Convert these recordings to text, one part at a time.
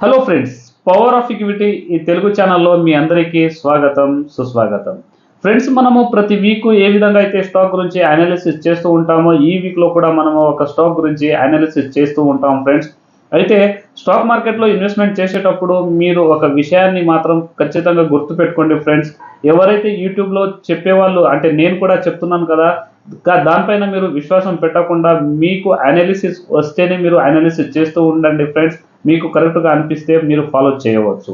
Hello friends power of equity ఈ తెలుగు ఛానల్లో మీ అందరికీ స్వాగతం సుస్వాగతం. ఫ్రెండ్స్ మనము ప్రతి వీక్ ఏ విధంగా అయితే స్టాక్ గురించి అనాలిసిస్ చేస్తూ ఉంటామో ఈ వీక్లో కూడా మనము ఒక స్టాక్ గురించి అనాలిసిస్ చేస్తూ ఉంటాం ఫ్రెండ్స్ అయితే స్టాక్ మార్కెట్లో ఇన్వెస్ట్మెంట్ చేసేటప్పుడు మీరు ఒక విషయాన్ని మాత్రం ఖచ్చితంగా గుర్తుపెట్టుకోండి ఫ్రెండ్స్ ఎవరైతే యూట్యూబ్లో చెప్పేవాళ్ళు అంటే నేను కూడా చెప్తున్నాను కదా దానిపైన మీరు విశ్వాసం పెట్టకుండా మీకు అనాలిసిస్ వస్తేనే మీరు అనాలిసిస్ చేస్తూ ఉండండి ఫ్రెండ్స్ మీకు కరెక్ట్గా అనిపిస్తే మీరు ఫాలో చేయవచ్చు.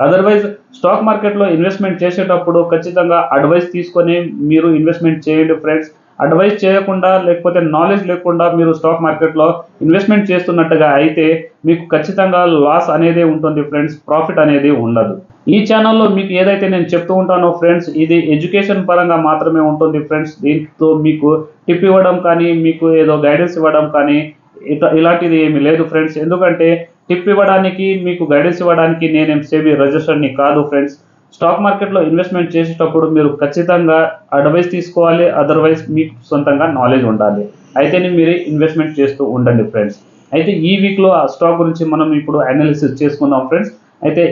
అదర్వైజ్ స్టాక్ మార్కెట్లో ఇన్వెస్ట్మెంట్ చేసేటప్పుడు ఖచ్చితంగా అడ్వైస్ తీసుకొని మీరు ఇన్వెస్ట్మెంట్ చేయండి ఫ్రెండ్స్ అడ్వైస్ చేయకుండా లేకపోతే నాలెడ్జ్ లేకుండా మీరు స్టాక్ మార్కెట్లో ఇన్వెస్ట్మెంట్ చేస్తున్నట్టుగా అయితే మీకు ఖచ్చితంగా లాస్ అనేది ఉంటుంది ఫ్రెండ్స్ ప్రాఫిట్ అనేది ఉండదు. ఈ ఛానల్లో మీకు ఏదైతే నేను చెప్తూ ఉంటానో ఫ్రెండ్స్ ఇది ఎడ్యుకేషన్ పరంగా మాత్రమే ఉంటుంది ఫ్రెండ్స్ దీంతో మీకు టిప్ ఇవ్వడం కానీ మీకు ఏదో గైడెన్స్ ఇవ్వడం కానీ ఇట- ఇలాంటిది ఏమీ లేదు ఫ్రెండ్స్ ఎందుకంటే టిప్ ఇవ్వడానికి మీకు గైడెన్స్ ఇవ్వడానికి నేను సేబీ రిజిస్టర్ని కాదు ఫ్రెండ్స్ స్టాక్ మార్కెట్లో ఇన్వెస్ట్మెంట్ చేసేటప్పుడు మీరు ఖచ్చితంగా అడ్వైస్ తీసుకోవాలి. అదర్వైజ్ మీకు సొంతంగా నాలెడ్జ్ ఉండాలి. అయితేనే మీరు ఇన్వెస్ట్మెంట్ చేస్తూ ఉండండి ఫ్రెండ్స్ అయితే ఈ వీక్లో ఆ స్టాక్ గురించి మనం ఇప్పుడు అనాలిసిస్ చేసుకుందాం ఫ్రెండ్స్ అయితే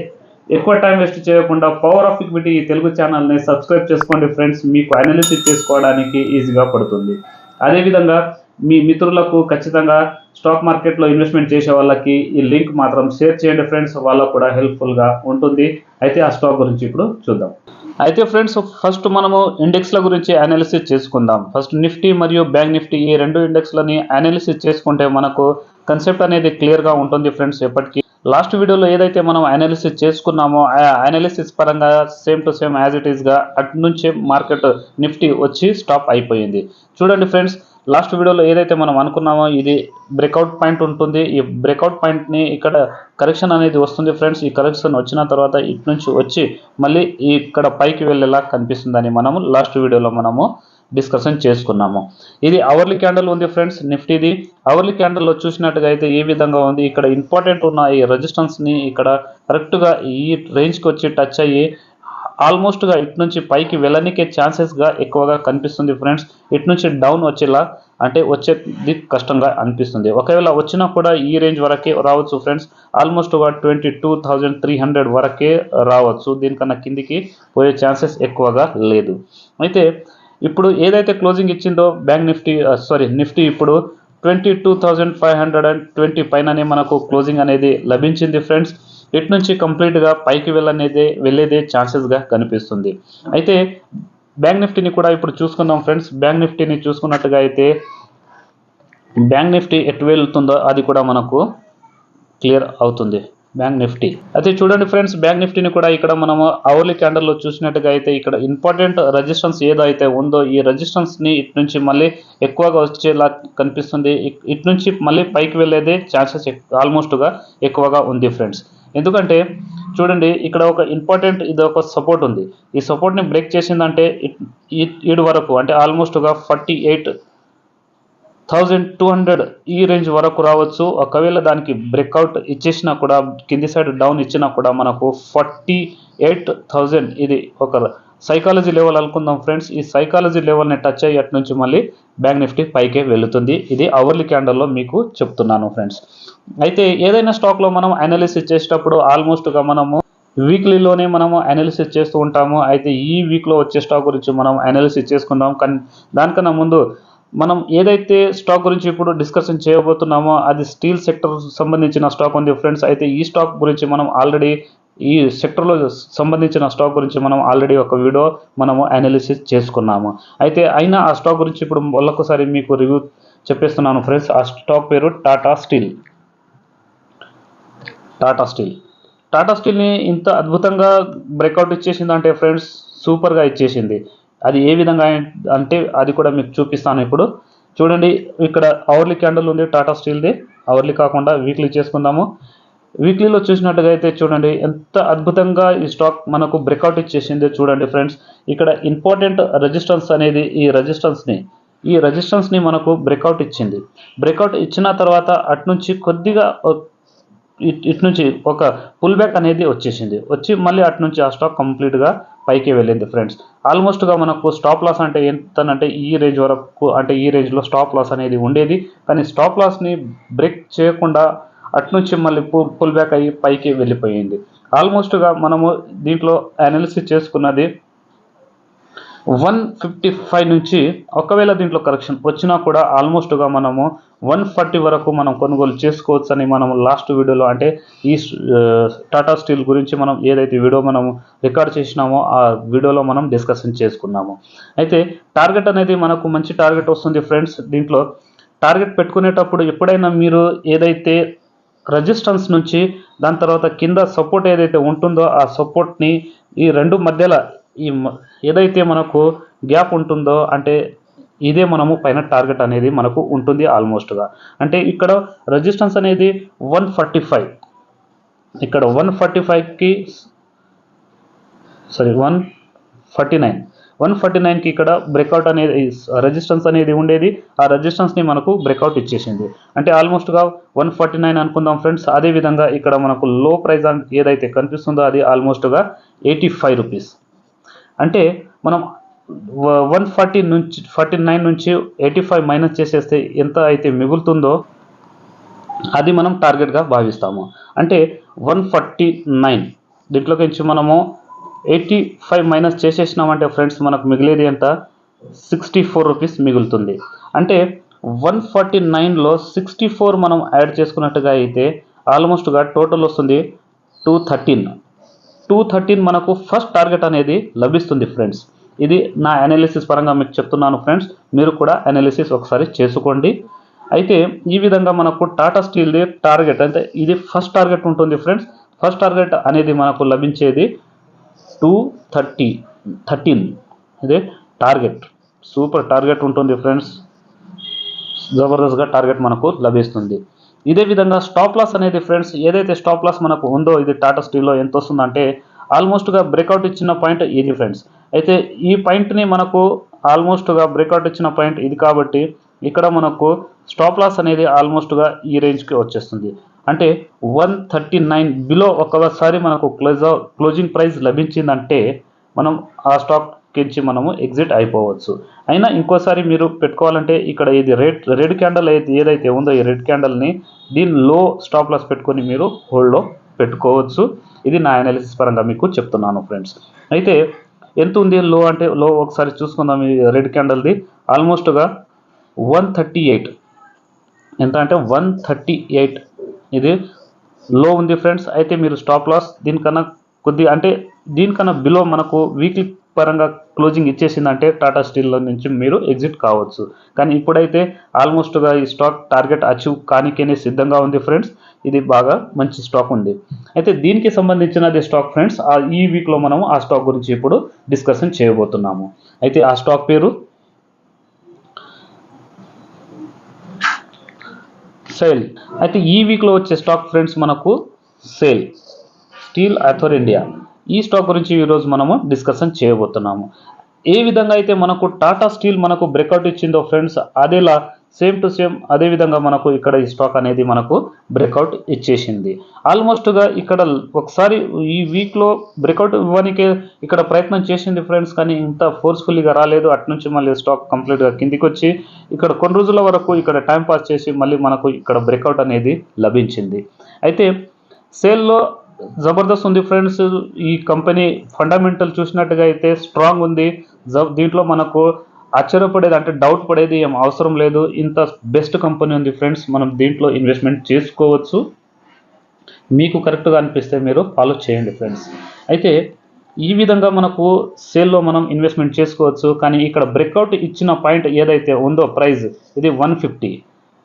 ఎక్కువ టైం వేస్ట్ చేయకుండా పవర్ ఆఫ్ ఈక్విటీ ఈ తెలుగు ఛానల్ని సబ్స్క్రైబ్ చేసుకోండి ఫ్రెండ్స్ మీకు అనాలిసిస్ చేసుకోవడానికి ఈజీగా పడుతుంది. అదేవిధంగా మీ మిత్రులకు ఖచ్చితంగా స్టాక్ మార్కెట్లో ఇన్వెస్ట్మెంట్ చేసే వాళ్ళకి ఈ లింక్ మాత్రం షేర్ చేయండి ఫ్రెండ్స్. వాళ్ళకు కూడా హెల్ప్ఫుల్గా ఉంటుంది. అయితే ఆ స్టాక్ గురించి ఇప్పుడు చూద్దాం. అయితే ఫ్రెండ్స్ ఫస్ట్ మనము ఇండెక్స్ల గురించి అనాలిసిస్ చేసుకుందాం. ఫస్ట్ నిఫ్టీ మరియు బ్యాంక్ నిఫ్టీ ఈ రెండు ఇండెక్స్లని అనాలిసిస్ చేసుకుంటే మనకు కన్సెప్ట్ అనేది క్లియర్గా ఉంటుంది ఫ్రెండ్స్ ఎప్పటికీ. లాస్ట్ వీడియోలో ఏదైతే మనం అనాలిసిస్ చేసుకున్నామో ఆ అనాలిసిస్ పరంగా same to same as it ఈస్గా అటు నుంచే మార్కెట్ నిఫ్టీ వచ్చి స్టాప్ అయిపోయింది. చూడండి ఫ్రెండ్స్ లాస్ట్ వీడియోలో ఏదైతే మనం అనుకున్నామో ఇది బ్రేక్అవుట్ పాయింట్ ఉంటుంది. ఈ బ్రేక్అవుట్ పాయింట్ని ఇక్కడ కరెక్షన్ అనేది వస్తుంది ఫ్రెండ్స్ ఈ కరెక్షన్ వచ్చిన తర్వాత ఇటు నుంచి వచ్చి మళ్ళీ ఇక్కడ పైకి వెళ్ళేలా కనిపిస్తుందని మనము లాస్ట్ వీడియోలో మనము డిస్కషన్ చేసుకున్నాము. ఇది అవర్లీ క్యాండిల్ ఉంది ఫ్రెండ్స్ నిఫ్టీది. అవర్లీ క్యాండిల్లో చూసినట్టుగా అయితే ఏ విధంగా ఉంది? ఇక్కడ ఇంపార్టెంట్ ఉన్న ఈ రెజిస్టెన్స్ని ఇక్కడ కరెక్ట్గా ఈ రేంజ్కి వచ్చి టచ్ అయ్యి ఆల్మోస్ట్గా ఇటు నుంచి పైకి వెళ్ళనికే ఛాన్సెస్గా ఎక్కువగా కనిపిస్తుంది ఫ్రెండ్స్. ఇటు నుంచి డౌన్ వచ్చేలా అంటే వచ్చేది కష్టంగా అనిపిస్తుంది. ఒకవేళ వచ్చినా కూడా ఈ రేంజ్ వరకే రావచ్చు ఫ్రెండ్స్. ఆల్మోస్ట్ ఒక twenty two thousand three hundred వరకే రావచ్చు. దీనికన్నా కిందికి పోయే ఛాన్సెస్ ఎక్కువగా లేదు. అయితే ఇప్పుడు ఏదైతే క్లోజింగ్ ఇచ్చిందో బ్యాంక్ నిఫ్టీ సారీ నిఫ్టీ ఇప్పుడు twenty two thousand five hundred and twenty పైననే మనకు క్లోజింగ్ అనేది లభించింది ఫ్రెండ్స్. ఇటు నుంచి కంప్లీట్గా పైకి వెళ్ళనేదే వెళ్ళేదే ఛాన్సెస్గా కనిపిస్తుంది. అయితే బ్యాంక్ నిఫ్టీని కూడా ఇప్పుడు చూసుకుందాం ఫ్రెండ్స్ బ్యాంక్ నిఫ్టీని చూసుకున్నట్టుగా అయితే బ్యాంక్ నిఫ్టీ ఎటు వెళ్తుందో అది కూడా మనకు క్లియర్ అవుతుంది. బ్యాంక్ నిఫ్టీ అయితే చూడండి ఫ్రెండ్స్ బ్యాంక్ నిఫ్టీని కూడా ఇక్కడ మనము అవర్లీ క్యాండల్లో చూసినట్టుగా అయితే ఇక్కడ ఇంపార్టెంట్ రెజిస్టెన్స్ ఏదైతే ఉందో ఈ రెజిస్టెన్స్ని ఇటు నుంచి మళ్ళీ ఎక్కువగా వచ్చేలా కనిపిస్తుంది. ఇటు నుంచి మళ్ళీ పైకి వెళ్ళేదే ఛాన్సెస్ ఆల్మోస్ట్గా ఎక్కువగా ఉంది ఫ్రెండ్స్ ఎందుకంటే చూడండి ఇక్కడ ఒక ఇంపార్టెంట్ ఇది ఒక సపోర్ట్ ఉంది. ఈ సపోర్ట్ని బ్రేక్ చేసిందంటే ఇట్- ఈడు వరకు అంటే ఆల్మోస్ట్గా forty eight thousand two hundred ఈ రేంజ్ వరకు రావచ్చు. ఒకవేళ దానికి బ్రేక్అవుట్ ఇచ్చేసినా కూడా కింది సైడ్ డౌన్ ఇచ్చినా కూడా మనకు ఫార్టీ ఎయిట్ థౌజండ్ ఇది ఒక సైకాలజీ లెవెల్ అనుకుందాం ఫ్రెండ్స్ ఈ సైకాలజీ లెవెల్ని టచ్ అయ్యి అటు నుంచి మళ్ళీ బ్యాంక్ నిఫ్టీ పైకే వెళుతుంది. ఇది అవర్లీ క్యాండల్లో మీకు చెప్తున్నాను ఫ్రెండ్స్ అయితే ఏదైనా స్టాక్లో మనం అనాలిసిస్ చేసేటప్పుడు ఆల్మోస్ట్గా మనము వీక్లీలోనే మనము అనాలిసిస్ చేస్తూ ఉంటాము. అయితే ఈ వీక్లో వచ్చే స్టాక్ గురించి మనం అనాలిసిస్ చేసుకుందాం. కానీ దానికన్నా ముందు మనం ఏదైతే స్టాక్ గురించి ఇప్పుడు డిస్కషన్ చేయబోతున్నామో అది స్టీల్ సెక్టర్ సంబంధించిన స్టాక్ ఉంది ఫ్రెండ్స్ అయితే ఈ స్టాక్ గురించి మనం ఆల్రెడీ ఈ సెక్టర్లో సంబంధించిన స్టాక్ గురించి మనం ఆల్రెడీ ఒక వీడియో మనము అనాలిసిస్ చేసుకున్నాము. అయితే అయినా ఆ స్టాక్ గురించి ఇప్పుడు మళ్ళొకసారి మీకు రివ్యూ చెప్పేస్తున్నాను ఫ్రెండ్స్ ఆ స్టాక్ పేరు టాటా స్టీల్ టాటా స్టీల్ టాటా స్టీల్ని ఇంత అద్భుతంగా బ్రేక్అవుట్ ఇచ్చేసిందంటే ఫ్రెండ్స్ సూపర్గా ఇచ్చేసింది. అది ఏ విధంగా అంటే అది కూడా మీకు చూపిస్తాను ఇప్పుడు. చూడండి ఇక్కడ అవర్లీ క్యాండిల్ ఉంది టాటా స్టీల్ది అవర్లీ కాకుండా వీక్లీ చేసుకుందాము. వీక్లీలో చూసినట్టుగా అయితే చూడండి ఎంత అద్భుతంగా ఈ స్టాక్ మనకు బ్రేక్అవుట్ ఇచ్చేసింది చూడండి ఫ్రెండ్స్ ఇక్కడ ఇంపార్టెంట్ రెజిస్టెన్స్ అనేది ఈ రెజిస్టెన్స్ని ఈ రెజిస్టెన్స్ని మనకు బ్రేక్అవుట్ ఇచ్చింది. బ్రేక్అవుట్ ఇచ్చిన తర్వాత అటు నుంచి కొద్దిగా ఇట్ ఇటు నుంచి ఒక పుల్ బ్యాక్ అనేది వచ్చేసింది. వచ్చి మళ్ళీ అటు నుంచి ఆ స్టాక్ కంప్లీట్గా పైకి వెళ్ళింది ఫ్రెండ్స్ ఆల్మోస్ట్గా మనకు స్టాప్ లాస్ అంటే ఎంతనంటే ఈ రేంజ్ వరకు అంటే ఈ రేంజ్లో స్టాప్ లాస్ అనేది ఉండేది. కానీ స్టాప్ లాస్ని బ్రేక్ చేయకుండా అటు నుంచి మళ్ళీ పుల్ పుల్ బ్యాక్ అయ్యి పైకి వెళ్ళిపోయింది. ఆల్మోస్ట్గా మనము దీంట్లో అనాలిసిస్ చేసుకున్నది వన్ ఫిఫ్టీ ఫైవ్ నుంచి ఒకవేళ దీంట్లో కరెక్షన్ వచ్చినా కూడా ఆల్మోస్ట్గా మనము వన్ ఫార్టీ వరకు మనం కొనుగోలు చేసుకోవచ్చు అని మనం లాస్ట్ వీడియోలో అంటే ఈ టాటా స్టీల్ గురించి మనం ఏదైతే వీడియో మనం రికార్డ్ చేసినామో ఆ వీడియోలో మనం డిస్కషన్ చేసుకున్నాము. అయితే టార్గెట్ అనేది మనకు మంచి టార్గెట్ వస్తుంది ఫ్రెండ్స్ దీంట్లో టార్గెట్ పెట్టుకునేటప్పుడు ఎప్పుడైనా మీరు ఏదైతే రెజిస్టెన్స్ నుంచి దాని తర్వాత కింద సపోర్ట్ ఏదైతే ఉంటుందో ఆ సపోర్ట్ని ఈ రెండు మధ్యలో ఈ ఏదైతే మనకు గ్యాప్ ఉంటుందో అంటే ఇదే మనము పైన టార్గెట్ అనేది మనకు ఉంటుంది ఆల్మోస్ట్గా అంటే ఇక్కడ రెజిస్టెన్స్ అనేది వన్ ఫార్టీ ఫైవ్ ఇక్కడ వన్ ఫార్టీ ఫైవ్కి sorry one forty nine one forty నైన్కి ఇక్కడ బ్రేక్అవుట్ అనేది రెజిస్టెన్స్ అనేది ఉండేది. ఆ రెజిస్టెన్స్ని మనకు బ్రేక్అవుట్ ఇచ్చేసింది. అంటే ఆల్మోస్ట్గా వన్ ఫార్టీ నైన్ అనుకుందాం ఫ్రెండ్స్ అదేవిధంగా ఇక్కడ మనకు లో ప్రైస్ ఏదైతే కనిపిస్తుందో అది ఆల్మోస్ట్గా ఎయిటీ ఫైవ్ రూపీస్ అంటే మనం వన్ ఫార్టీ నుంచి ఫార్టీ నైన్ నుంచి ఎయిటీ ఫైవ్ మైనస్ చేసేస్తే ఎంత అయితే మిగులుతుందో అది మనం టార్గెట్గా భావిస్తాము. అంటే వన్ ఫార్టీ నైన్. దీంట్లోకి నుంచి మనము ఎయిటీ ఫైవ్ మైనస్ చేసేసినామంటే ఫ్రెండ్స్ మనకు మిగిలేది ఎంత? సిక్స్టీ ఫోర్ రూపీస్ మిగులుతుంది. అంటే వన్ ఫార్టీ నైన్లో సిక్స్టీ ఫోర్ మనం యాడ్ చేసుకున్నట్టుగా అయితే ఆల్మోస్ట్గా టోటల్ వస్తుంది టూ థర్టీన్ టూ థర్టీన్ మనకు ఫస్ట్ టార్గెట్ అనేది లభిస్తుంది ఫ్రెండ్స్ ఇది నా అనాలిసిస్ పరంగా మీకు చెప్తున్నాను ఫ్రెండ్స్ మీరు కూడా అనాలిసిస్ ఒకసారి చేసుకోండి. అయితే ఈ విధంగా మనకు టాటా స్టీల్ది టార్గెట్ అంటే ఇది ఫస్ట్ టార్గెట్ ఉంటుంది ఫ్రెండ్స్ ఫస్ట్ టార్గెట్ అనేది మనకు లభించేది టూ థర్టీ థర్టీన్ ఇదే టార్గెట్ సూపర్ టార్గెట్ ఉంటుంది ఫ్రెండ్స్ జబర్దస్త్గా టార్గెట్ మనకు లభిస్తుంది. ఇదే విధంగా స్టాప్ లాస్ అనేది ఫ్రెండ్స్ ఏదైతే స్టాప్ లాస్ మనకు ఉందో ఇది టాటా స్టీల్లో ఎంత వస్తుందంటే ఆల్మోస్ట్గా బ్రేక్అవుట్ ఇచ్చిన పాయింట్ ఇది ఫ్రెండ్స్ అయితే ఈ పాయింట్ని మనకు ఆల్మోస్ట్గా బ్రేక్అవుట్ ఇచ్చిన పాయింట్ ఇది కాబట్టి ఇక్కడ మనకు స్టాప్ లాస్ అనేది ఆల్మోస్ట్గా ఈ రేంజ్కి వచ్చేస్తుంది. అంటే వన్ థర్టీ నైన్ బిలో ఒకసారి మనకు క్లోజ్ క్లోజింగ్ ప్రైస్ లభించిందంటే మనం ఆ స్టాక్ కించి మనము ఎగ్జిట్ అయిపోవచ్చు. అయినా ఇంకోసారి మీరు పెట్టుకోవాలంటే ఇక్కడ ఇది రెడ్ రెడ్ క్యాండల్ అయితే ఏదైతే ఉందో ఈ రెడ్ క్యాండల్ని దీని లో స్టాప్ లాస్ పెట్టుకొని మీరు హోల్డ్లో పెట్టుకోవచ్చు. ఇది నా అనాలిసిస్ పరంగా మీకు చెప్తున్నాను ఫ్రెండ్స్. అయితే ఎంత ఉంది లో అంటే లో ఒకసారి చూసుకుందాం ఈ రెడ్ క్యాండల్ది. ఆల్మోస్ట్గా వన్ థర్టీ ఎయిట్. ఎంత అంటే వన్ థర్టీ ఎయిట్ ఇది లో ఉంది ఫ్రెండ్స్ అయితే మీరు స్టాప్ లాస్ దీనికన్నా కొద్ది అంటే దీనికన్నా బిలో మనకు వీక్లీ పరంగా క్లోజింగ్ ఇచ్చేసిందంటే టాటా స్టీల్లో నుంచి మీరు ఎగ్జిట్ కావచ్చు. కానీ ఇప్పుడైతే ఆల్మోస్ట్గా ఈ స్టాక్ టార్గెట్ అచీవ్ కానికేనే సిద్ధంగా ఉంది ఫ్రెండ్స్ ఇది బాగా మంచి స్టాక్ ఉంది. అయితే దీనికి సంబంధించినది స్టాక్ ఫ్రెండ్స్ ఆ ఈ వీక్లో మనం ఆ స్టాక్ గురించి ఇప్పుడు డిస్కషన్ చేయబోతున్నాము. అయితే ఆ స్టాక్ పేరు సేల్. అయితే ఈ వీక్లో వచ్చే స్టాక్ ఫ్రెండ్స్ మనకు సేల్. Steel authority India. ఈ స్టాక్ గురించి ఈరోజు మనము డిస్కషన్ చేయబోతున్నాము. ఏ విధంగా అయితే మనకు టాటా స్టీల్ మనకు బ్రేక్అవుట్ ఇచ్చిందో ఫ్రెండ్స్ అదేలా సేమ్ టు సేమ్ అదే విధంగా మనకు ఇక్కడ ఈ స్టాక్ అనేది మనకు బ్రేక్అవుట్ ఇచ్చేసింది. ఆల్మోస్ట్గా ఇక్కడ ఒకసారి ఈ వీక్లో బ్రేక్అవుట్ ఇవ్వడానికి ఇక్కడ ప్రయత్నం చేసింది ఫ్రెండ్స్ కానీ ఇంత ఫోర్స్ఫుల్గా రాలేదు. అటు నుంచి మళ్ళీ స్టాక్ కంప్లీట్గా కిందికి వచ్చి ఇక్కడ కొన్ని రోజుల వరకు ఇక్కడ టైం పాస్ చేసి మళ్ళీ మనకు ఇక్కడ బ్రేక్అవుట్ అనేది లభించింది. అయితే సేల్లో జబర్దస్త్ ఉంది ఫ్రెండ్స్ ఈ కంపెనీ ఫండమెంటల్ చూసినట్టుగా అయితే స్ట్రాంగ్ ఉంది. జ- దీంట్లో మనకు ఆశ్చర్యపడేది అంటే డౌట్ పడేది ఏం అవసరం లేదు. ఇంత బెస్ట్ కంపెనీ ఉంది ఫ్రెండ్స్ మనం దీంట్లో ఇన్వెస్ట్మెంట్ చేసుకోవచ్చు. మీకు కరెక్ట్గా అనిపిస్తే మీరు ఫాలో చేయండి ఫ్రెండ్స్ అయితే ఈ విధంగా మనకు సేల్లో మనం ఇన్వెస్ట్మెంట్ చేసుకోవచ్చు. కానీ ఇక్కడ బ్రేక్అవుట్ ఇచ్చిన పాయింట్ ఏదైతే ఉందో ప్రైస్ ఇది వన్ ఫిఫ్టీ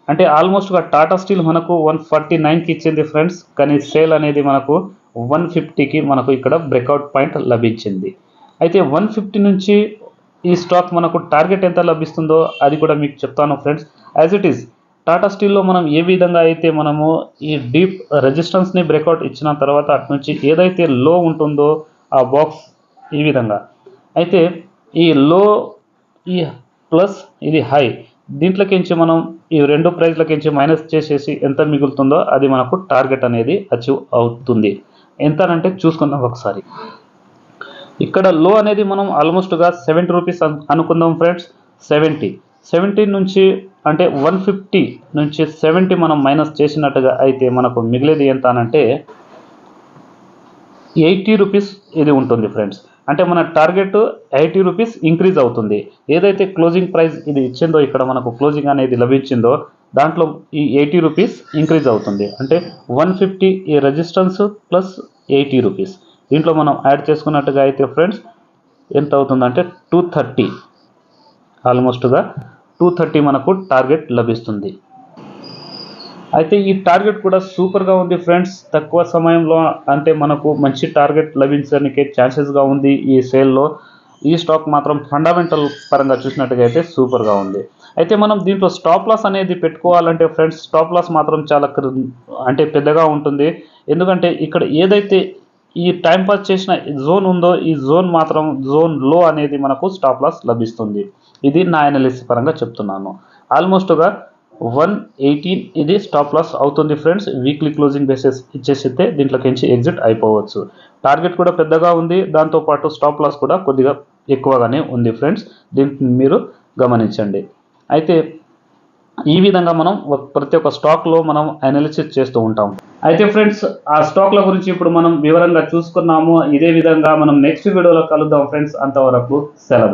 అంటే ఆల్మోస్ట్గా టాటా స్టీల్ మనకు వన్ ఫార్టీ నైన్కి ఇచ్చింది ఫ్రెండ్స్ కానీ సేల్ అనేది మనకు వన్ ఫిఫ్టీకి మనకు ఇక్కడ బ్రేక్అవుట్ పాయింట్ లభించింది. అయితే వన్ ఫిఫ్టీ నుంచి ఈ స్టాక్ మనకు టార్గెట్ ఎంత లభిస్తుందో అది కూడా మీకు చెప్తాను friends. As it is Tata స్టీల్లో మనం ఏ విధంగా అయితే మనము ఈ డీప్ రెజిస్టెన్స్ని బ్రేక్అవుట్ ఇచ్చిన తర్వాత అటు నుంచి ఏదైతే లో ఉంటుందో ఆ బాక్స్ ఈ విధంగా. అయితే ఈ లో ఈ ప్లస్ ఇది హై దీంట్లోకించి మనం ఈ రెండు ప్రైజ్లకించి మైనస్ చేసేసి ఎంత మిగులుతుందో అది మనకు టార్గెట్ అనేది అచీవ్ అవుతుంది. ఎంత అంటే చూసుకుందాం ఒకసారి. ఇక్కడ లో అనేది మనం ఆల్మోస్ట్గా సెవెంటీ రూపీస్ అనుకుందాం ఫ్రెండ్స్ సెవెంటీ సెవెంటీ నుంచి అంటే వన్ ఫిఫ్టీ నుంచి సెవెంటీ మనం మైనస్ చేసినట్టుగా అయితే మనకు మిగిలేది ఎంత అనంటే ఎయిటీ రూపీస్ ఇది ఉంటుంది ఫ్రెండ్స్ అంటే మన టార్గెట్ ఎయిటీ రూపీస్ ఇంక్రీజ్ అవుతుంది. ఏదైతే క్లోజింగ్ ప్రైస్ ఇది ఇచ్చిందో ఇక్కడ మనకు క్లోజింగ్ అనేది లభించిందో దాంట్లో ఈ ఎయిటీ రూపీస్ ఇంక్రీజ్ అవుతుంది. అంటే వన్ ఫిఫ్టీ ఈ రెజిస్టెన్స్ ప్లస్ ఎయిటీ రూపీస్ దీంట్లో మనం యాడ్ చేసుకున్నట్టుగా అయితే ఫ్రెండ్స్ ఎంత అవుతుందంటే టూ థర్టీ ఆల్మోస్ట్గా టూ థర్టీ మనకు టార్గెట్ లభిస్తుంది. అయితే ఈ టార్గెట్ కూడా సూపర్గా ఉంది ఫ్రెండ్స్. తక్కువ సమయంలో అంటే మనకు మంచి టార్గెట్ లభించడానికి ఛాన్సెస్గా ఉంది ఈ సేల్లో. ఈ స్టాక్ మాత్రం ఫండమెంటల్ పరంగా చూసినట్టుగా అయితే సూపర్గా ఉంది. అయితే మనం దీంట్లో స్టాప్ లాస్ అనేది పెట్టుకోవాలంటే ఫ్రెండ్స్ స్టాప్ లాస్ మాత్రం చాలా క్రి- అంటే పెద్దగా ఉంటుంది. ఎందుకంటే ఇక్కడ ఏదైతే ఈ టైం పాస్ చేసిన జోన్ ఉందో ఈ జోన్ మాత్రం జోన్లో అనేది మనకు స్టాప్ లాస్ లభిస్తుంది. ఇది నా అనాలిసిస్ పరంగా చెప్తున్నాను. ఆల్మోస్ట్గా వన్ ఎయిటీన్ ఇది స్టాప్ లాస్ అవుతుంది ఫ్రెండ్స్. వీక్లీ క్లోజింగ్ బేసిస్ ఇచ్చేసితే దీంట్లోకించి ఎగ్జిట్ అయిపోవచ్చు. టార్గెట్ కూడా పెద్దగా ఉంది. దాంతోపాటు స్టాప్ లాస్ కూడా కొద్దిగా ఎక్కువగానే ఉంది ఫ్రెండ్స్. దీన్ని మీరు గమనించండి. అయితే ఈ విధంగా మనం ప్రతి ఒక్క స్టాక్లో మనం అనాలిసిస్ చేస్తూ ఉంటాం. అయితే ఫ్రెండ్స్ ఆ స్టాక్ల గురించి ఇప్పుడు మనం వివరంగా చూసుకున్నాము. ఇదే విధంగా మనం నెక్స్ట్ వీడియోలో కలుద్దాం ఫ్రెండ్స్ అంతవరకు సెలవు.